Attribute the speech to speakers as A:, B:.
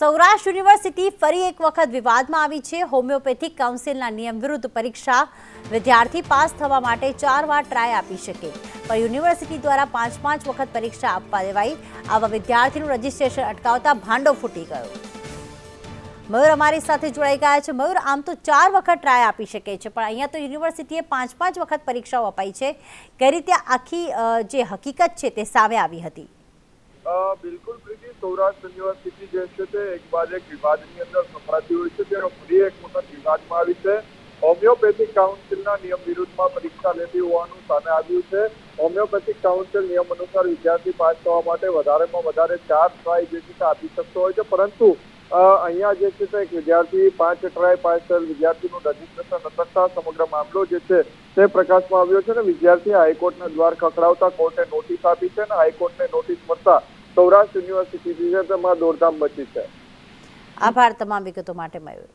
A: Saurashtra university ફરી એક વખત વિવાદમાં આવી છે. હોમિયોપેથિક કાઉન્સિલના નિયમ વિરુદ્ધ પરીક્ષા વિદ્યાર્થી પાસ થવા માટે ચાર વાર ટ્રાય આપી શકે. પણ યુનિવર્સિટી દ્વારા પાંચ પાંચ વખત પરીક્ષા આપવા દેવાઈ. આવા વિદ્યાર્થીનું રજીસ્ટ્રેશન અટકાવતા ભાંડો ફૂટી ગયો. મયુર અમારી સાથે જોડાઈ ગયા છે. મયુર, આમ તો ચાર વખત ટ્રાય આપી શકે છે, પણ અહીંયા તો યુનિવર્સિટીએ પાંચ પાંચ વખત પરીક્ષાઓ અપાઈ છે. કઈ રીતે આખી જે હકીકત છે તે સામે આવી હતી?
B: બિલકુલ પ્રીતિ, સૌરાષ્ટ્ર યુનિવર્સિટી જે છે તે એક બાદ એક વિવાદની અંદર સંભળાતી હોય છે. તેનો ફરી એક વખત વિવાદમાં આવી છે. હોમિયોપેથિક કાઉન્સિલના નિયમ વિરુદ્ધમાં પરીક્ષા લેતી હોવાનું સામે આવ્યું છે. હોમિયોપેથિક કાઉન્સિલ નિયમ અનુસાર વિદ્યાર્થી પાસ થવા માટે વધારેમાં વધારે ચાર ટ્રાય જે છે તે આપી શકતો હોય છે. પરંતુ અહીંયા જે છે તે એક વિદ્યાર્થી પાંચ ટ્રાય પાસ થયેલ વિદ્યાર્થીનું રજીસ્ટ્રેશન અટકતા સમગ્ર મામલો જે છે તે પ્રકાશમાં આવ્યો છે. અને વિદ્યાર્થીએ હાઈકોર્ટના દ્વાર ખખડાવતા કોર્ટે નોટિસ આપી છે અને હાઈકોર્ટને નોટિસ મળતા સૌરાષ્ટ્ર યુનિવર્સિટી તેમાં દોડધામ મચી છે.
A: આભાર તમામ વિગતો માટે મયુર.